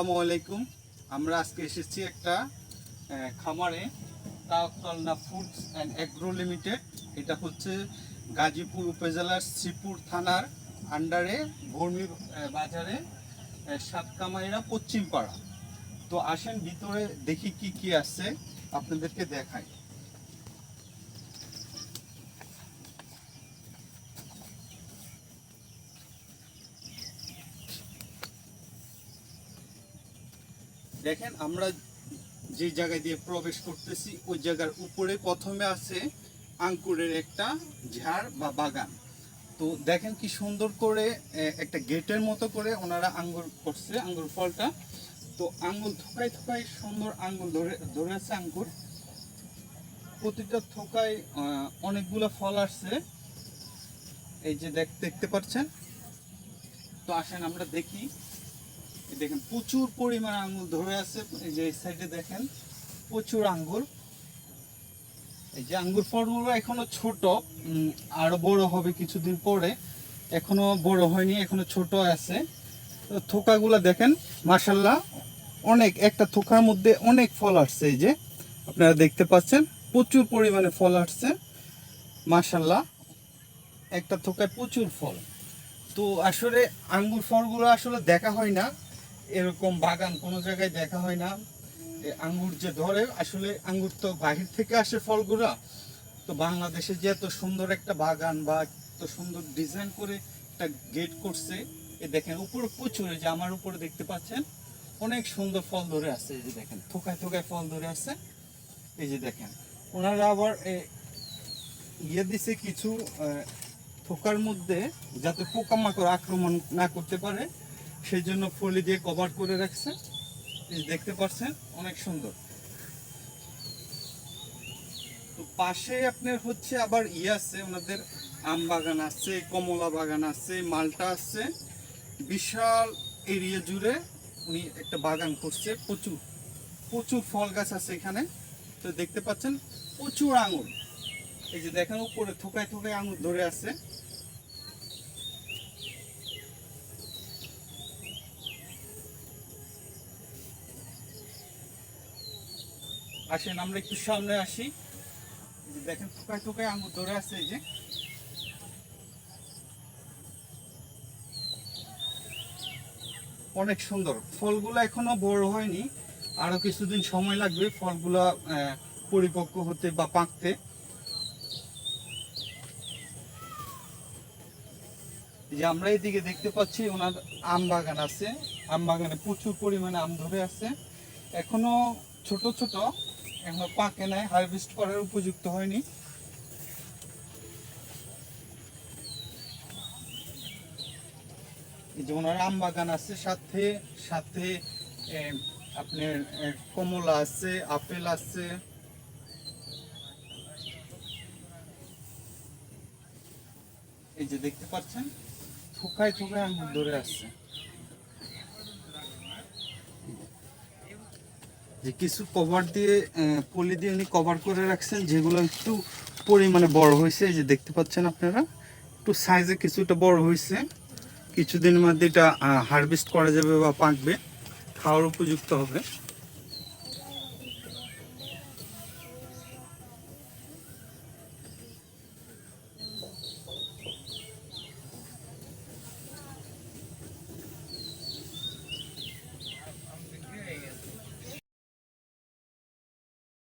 আসসালামু আলাইকুম। আমরা আজকে এসেছি একটা খামারে Tawakkalna foods and agro limited. এটা হচ্ছে গাজীপুর উপজেলার শ্রীপুর থানার আন্ডারে ভর্মি বাজারে সাতকামাইরা পশ্চিমপাড়া। তো আসেন ভিতরে দেখি কি কি আছে, আপনাদেরকে দেখাই। দেখেন, আমরা যে জায়গায় দিয়ে প্রবেশ করতেছি, ওই জায়গার উপরে প্রথমে আছে আঙ্কুরের একটা ঝাড় বা বাগান। তো দেখেন কি সুন্দর করে একটা গেটের মতো করে ওনারা আঙ্গুর করছে, আঙ্গুর ফলটা। তো আঙ্গুল থোকায় থোকায় সুন্দর আঙ্গুল ধরে ধরে আছে আঙ্গুর। প্রতিটা থোকায় অনেকগুলো ফল আসছে। এই যে দেখ, দেখতে পাচ্ছেন? তো আসেন আমরা দেখি। দেখেন, প্রচুর পরিমাণ আঙ্গুর ধরে আছে, এই যে এই সাইডে দেখেন, প্রচুর আঙ্গুর এই যে আঙ্গুর ফলগুলো এখনও ছোট আরও বড় হবে কিছুদিন পরে। এখনও বড় হয়নি, এখনও ছোট আছে। থোকাগুলো দেখেন মাসাল্লাহ অনেক, একটা থোকার মধ্যে অনেক ফল আসছে এই যে, আপনারা দেখতে পাচ্ছেন, প্রচুর পরিমাণে ফল আসছে মাসাল্লাহ একটা থোকায় প্রচুর ফল। তো আসলে আঙ্গুর ফলগুলো আসলে দেখা হয় না এরকম বাগান কোনো জায়গায় দেখা হয় না। আঙ্গুর যে ধরে, আসলে আঙ্গুর তো বাহির থেকে আসে ফলগুলো। তো বাংলাদেশে যে এত সুন্দর একটা বাগান বা এত সুন্দর ডিজাইন করে একটা গেট করছে, এ দেখেন উপরে প্রচুর যে আমার উপরে দেখতে পাচ্ছেন, অনেক সুন্দর ফল ধরে আছে, এই যে দেখেন, থোকায় থোকায় ফল ধরে আছে। এই যে দেখেন, ওনারা আবার ইয়ে দিছে কিছু থোকার মধ্যে যাতে পোকামাকড় আক্রমণ না করতে পারে। সেই জন্য ফলি দিয়ে কভার করে রাখছে। দেখতে পাচ্ছেন, অনেক সুন্দর। তো পাশে আপনার হচ্ছে আবার ইয়ে আছে, ওনাদের আম বাগান আছে, কমলা বাগান আছে, মালটা আছে। বিশাল এরিয়া জুড়ে উনি একটা বাগান করছে, প্রচুর প্রচুর ফল গাছ আছে এখানে। তো দেখতে পাচ্ছেন, প্রচুর আঙুর। এই যে দেখেন, উপরে থোকায় থোকায় আঙুর ধরে আছে। আসেন, আমরা একটু সামনে আসি। দেখেন থোকায় থোকায় আঙুর ধরে আছে এই যে। অনেক সুন্দর। ফলগুলো এখনও বড় হয়নি। আরও কিছুদিন সময় লাগবে ফলগুলো পরিপক্ক হতে বা পাকতে। যে আমরা এদিকে দেখতে পাচ্ছি ওনার আম বাগান আছে। আম বাগানে প্রচুর পরিমাণে আম ধরে আছে। এখনও ছোট ছোট এখনও পাকে নাই হারভেস্ট করার উপযুক্ত হয়নি। এই যে ওনার আম বাগান আছে, সাথে সাথে আপনার কমলা আছে, আপেল আছে। এই যে দেখতে পাচ্ছেন, থোকায় থোকায় আঙ্গুর ধরে আসছে যে কিছু কভার দিয়ে পলি দিয়ে উনি কভার করে রাখছেন, যেগুলো একটু পরিমাণে বড় হয়েছে যে দেখতে পাচ্ছেন আপনারা। একটু সাইজে কিছুটা বড় হয়েছে। কিছুদিন মধ্যে এটা হারভেস্ট করা যাবে বা পাকবে। খাওয়ার উপযুক্ত হবে।